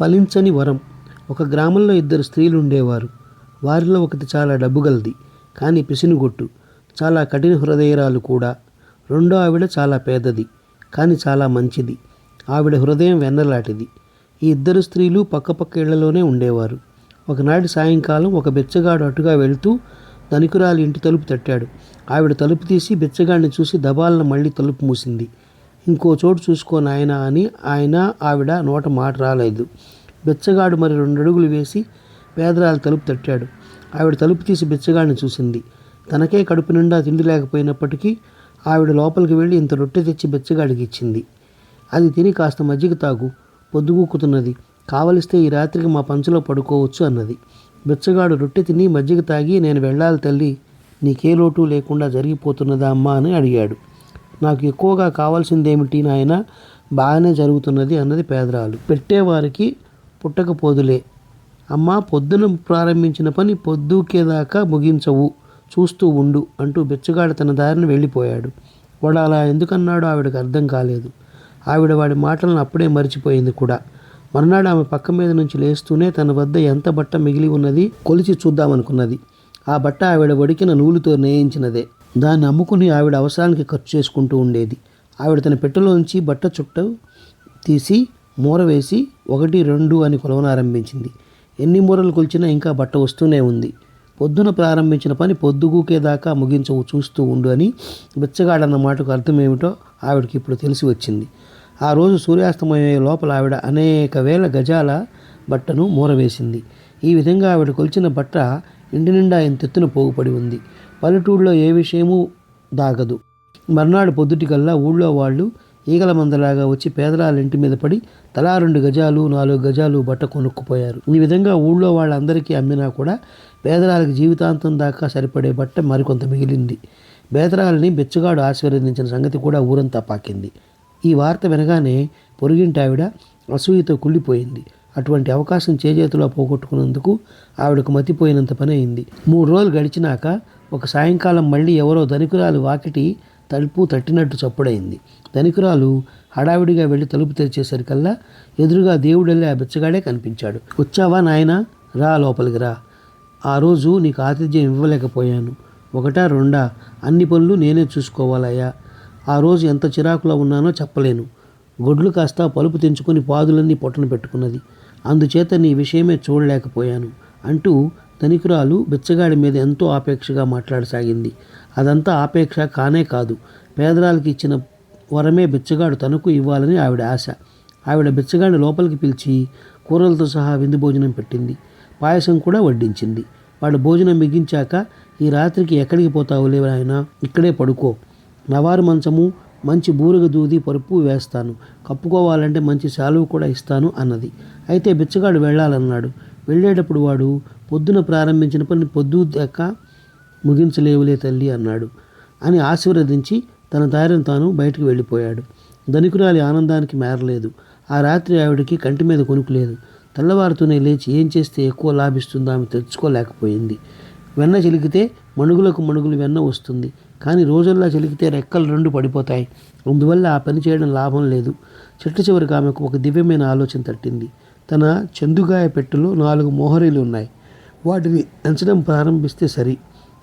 ఫలించని వరం. ఒక గ్రామంలో ఇద్దరు స్త్రీలు ఉండేవారు. వారిలో ఒకటి చాలా డబ్బు గలది కానీ పిసినుగొట్టు. చాలా కఠిన హృదయరాలు కూడా. రెండో ఆవిడ చాలా పేదది కానీ చాలా మంచిది. ఆవిడ హృదయం వెన్నలాటిది. ఈ ఇద్దరు స్త్రీలు పక్కపక్క ఇళ్ళలోనే ఉండేవారు. ఒకనాటి సాయంకాలం ఒక బెచ్చగాడు అటుగా వెళ్తూ ధనికురాలి ఇంటి తలుపు తట్టాడు. ఆవిడ తలుపు తీసి బెచ్చగాడిని చూసి దబాలను మళ్ళీ తలుపు మూసింది. ఇంకో చోటు చూసుకో నాయన అని ఆయన ఆవిడ నోట మాట రాలేదు. బిచ్చగాడు మరి రెండు అడుగులు వేసి పేదరాలు తలుపు తట్టాడు. ఆవిడ తలుపు తీసి బిచ్చగాడిని చూసింది. తనకే కడుపు నిండా తిండి లేకపోయినప్పటికీ ఆవిడ లోపలికి వెళ్ళి ఇంత రొట్టె తెచ్చి బిచ్చగాడికి ఇచ్చింది. అది తిని కాస్త మజ్జిగ తాగు పొద్దుగూకుతున్నది. కావలిస్తే ఈ రాత్రికి మా పంచలో పడుకోవచ్చు అన్నది. బిచ్చగాడు రొట్టె తిని మజ్జిగ తాగి నేను వెళ్ళాలి తల్లి నీకే లోటు లేకుండా జరిగిపోతున్నదా అమ్మా అని అడిగాడు. నాకు ఎక్కువగా కావాల్సిందేమిటి నాయన? బాగానే జరుగుతున్నది అన్నది పేదరాలు. పెట్టేవారికి పుట్టకపోదులే. అమ్మా పొద్దున ప్రారంభించిన పని పొద్దుకేదాకా ముగించవు. చూస్తూ ఉండు అంటూ బెచ్చగాడు తన దారిని వెళ్ళిపోయాడు. వాడు అలా ఎందుకన్నాడో ఆవిడకి అర్థం కాలేదు. ఆవిడ వాడి మాటలను అప్పుడే మర్చిపోయింది కూడా. మర్నాడు ఆమె పక్క మీద నుంచి లేస్తూనే తన వద్ద ఎంత బట్ట మిగిలి ఉన్నది కొలిచి చూద్దామనుకున్నది. ఆ బట్ట ఆవిడ వడికిన నూలుతో నేయించినదే. దాన్ని అమ్ముకుని ఆవిడ అవసరానికి ఖర్చు చేసుకుంటూ ఉండేది. ఆవిడ తన పెట్టెలోంచి బట్ట చుట్ట తీసి మూర వేసి ఒకటి రెండు అని కొలవనారంభించింది. ఎన్ని మూరలు కొలిచినా ఇంకా బట్ట వస్తూనే ఉంది. పొద్దున ప్రారంభించిన పని పొద్దుగూకేదాకా ముగించవు చూస్తూ ఉండు అని బిచ్చగాడన్న మాటకు అర్థమేమిటో ఆవిడకి ఇప్పుడు తెలిసి వచ్చింది. ఆ రోజు సూర్యాస్తమయ్యే లోపల ఆవిడ అనేక వేల గజాల బట్టను మూరవేసింది ఈ విధంగా ఆవిడ కొలిచిన బట్ట ఇంటి నిండా ఇంతెత్తున పోగుపడి ఉంది. పల్లెటూళ్ళలో ఏ విషయమూ దాగదు. మర్నాడు పొద్దుటికల్లా ఊళ్ళో వాళ్ళు ఈగల మందలాగా వచ్చి పేదరాల ఇంటి మీద పడి తలా రెండు గజాలు నాలుగు గజాలు బట్ట కొనుక్కుపోయారు. ఈ విధంగా ఊళ్ళో వాళ్ళందరికీ అమ్మినా కూడా పేదరాలకి జీవితాంతం దాకా సరిపడే బట్ట మరికొంత మిగిలింది. పేదరాలని బెచ్చగాడు ఆశీర్వదించిన సంగతి కూడా ఊరంతా పాకింది. ఈ వార్త వినగానే పొరుగింటావిడ అసూయతో కుళ్ళిపోయింది. అటువంటి అవకాశం చేజేతిలో పోగొట్టుకున్నందుకు ఆవిడకు మతిపోయినంత పని అయింది మూడు రోజులు గడిచినాక ఒక సాయంకాలం మళ్ళీ ఎవరో ధనికురాలు వాకిటి తలుపు తట్టినట్టు చప్పుడైంది. ధనికురాలు హడావిడిగా వెళ్ళి తలుపు తెరిచేసరికల్లా ఎదురుగా దేవుడెళ్ళి ఆ బిచ్చగాడే కనిపించాడు. వచ్చావా నాయనా? రా లోపలికి రా. ఆ రోజు నీకు ఆతిథ్యం ఇవ్వలేకపోయాను. ఒకటా రెండా అన్ని పనులు నేనే చూసుకోవాలయ్యా. ఆ రోజు ఎంత చిరాకులో ఉన్నానో చెప్పలేను. గొడ్లు కాస్త పలుపు తెంచుకొని పాదులన్నీ పొట్టన పెట్టుకున్నది. అందుచేత నీ విషయమే చూడలేకపోయాను అంటూ ధనికురాలు బిచ్చగాడి మీద ఎంతో ఆపేక్షగా మాట్లాడసాగింది. అదంతా ఆపేక్ష కానే కాదు. పేదరాలకి ఇచ్చిన వరమే బిచ్చగాడు తనకు ఇవ్వాలని ఆవిడ ఆశ. ఆవిడ బిచ్చగాడిని లోపలికి పిలిచి కూరలతో సహా విందు భోజనం పెట్టింది. పాయసం కూడా వడ్డించింది. వాడు భోజనం మిగించాక ఈ రాత్రికి ఎక్కడికి పోతావు లేవు ఆయన ఇక్కడే పడుకో. నవారు మంచము మంచి బూరుగ దూది పరుపు వేస్తాను. కప్పుకోవాలంటే మంచి శాలువు కూడా ఇస్తాను అన్నది. అయితే బిచ్చగాడు వెళ్ళాలన్నాడు. వెళ్ళేటప్పుడు వాడు పొద్దున ప్రారంభించిన పని పొద్దు దాకా ముగించలేవులే తల్లి అన్నాడు. అని ఆశీర్వదించి తన దారిని తాను బయటకు వెళ్ళిపోయాడు. ధనికురాలి ఆనందానికి మేరలేదు. ఆ రాత్రి ఆవిడకి కంటి మీద కొనుక్కులేదు తెల్లవారుతూనే లేచి ఏం చేస్తే ఎక్కువ లాభిస్తుందో ఆమె తెచ్చుకోలేకపోయింది వెన్న చిలికితే మణుగులకు మణుగులు వెన్న వస్తుంది. కానీ రోజుల్లా చిలికితే రెక్కలు రెండు పడిపోతాయి. అందువల్ల ఆ పని చేయడం లాభం లేదు. చెట్టు చివరికి ఆమెకు ఒక దివ్యమైన ఆలోచన తట్టింది. తన చందుగాయ పెట్టెలో నాలుగు మోహరీలు ఉన్నాయి. వాటిని ఎంచడం ప్రారంభిస్తే సరి.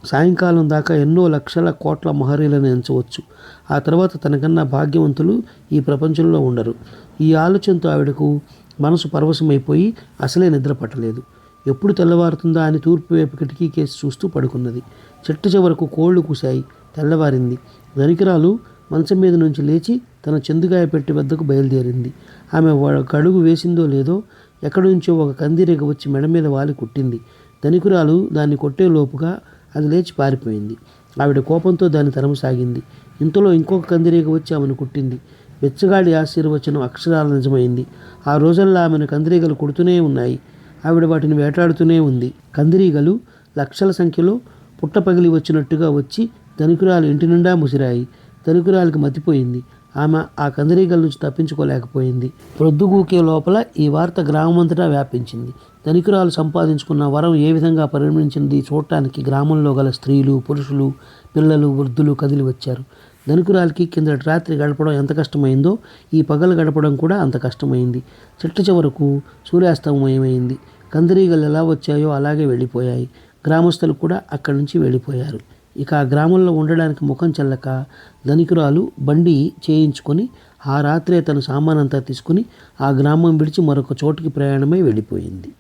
సాయంకాలం దాకా ఎన్నో లక్షల కోట్ల మహరీలను ఎంచవచ్చు. ఆ తర్వాత తనకన్నా భాగ్యవంతులు ఈ ప్రపంచంలో ఉండరు. ఈ ఆలోచనతో ఆవిడకు మనసు పరవశమైపోయి అసలే నిద్ర పట్టలేదు ఎప్పుడు తెల్లవారుతుందా అని తూర్పు వైపు కిటికీ కేసి చూస్తూ పడుకున్నది. చెట్టు చివరకు కోళ్ళు కూశాయి. తెల్లవారింది. ధనికరాలు మంచం మీద నుంచి లేచి తన చెందుగాయ పెట్టి వద్దకు బయలుదేరింది. ఆమె గడుగు వేసిందో లేదో ఎక్కడి నుంచో ఒక కందిరేగ వచ్చి మెడ మీద వాలి కుట్టింది. ధనికురాలు దాన్ని కొట్టే లోపుగా అది లేచి పారిపోయింది. ఆవిడ కోపంతో దాన్ని తరమసాగింది ఇంతలో ఇంకొక కందిరీగ వచ్చి ఆమెను కుట్టింది. బెచ్చగాడి ఆశీర్వచనం అక్షరాల నిజమైంది. ఆ రోజుల్లో ఆమెను కందిరీగలు కొడుతూనే ఉన్నాయి. ఆవిడ వాటిని వేటాడుతూనే ఉంది. కందిరీగలు లక్షల సంఖ్యలో పుట్ట పగిలి వచ్చినట్టుగా వచ్చి ధనికురాలు ఇంటి నిండా ముసిరాయి. ధనికురాలికి మతిపోయింది. ఆమె ఆ కందిరీగల నుంచి తప్పించుకోలేకపోయింది. ప్రొద్దుగూకే లోపల ఈ వార్త గ్రామమంతటా వ్యాపించింది. ధనికురాలు సంపాదించుకున్న వరం ఏ విధంగా పరిగణించింది చూడటానికి గ్రామంలో గల స్త్రీలు పురుషులు పిల్లలు వృద్ధులు కదిలి వచ్చారు. ధనికురాలికి కిందటి రాత్రి గడపడం ఎంత కష్టమైందో ఈ పగలు గడపడం కూడా అంత కష్టమైంది. చిట్ట చివరకు సూర్యాస్తమయమైంది. కందిరీగలు ఎలా వచ్చాయో అలాగే వెళ్ళిపోయాయి. గ్రామస్తులు కూడా అక్కడి నుంచి వెళ్ళిపోయారు. ఇక ఆ గ్రామంలో ఉండడానికి ముఖం చెల్లక ధనికురాలు బండి చేయించుకొని ఆ రాత్రే తన సామానంతా తీసుకుని ఆ గ్రామం విడిచి మరొక చోటుకి ప్రయాణమై వెళ్ళిపోయింది.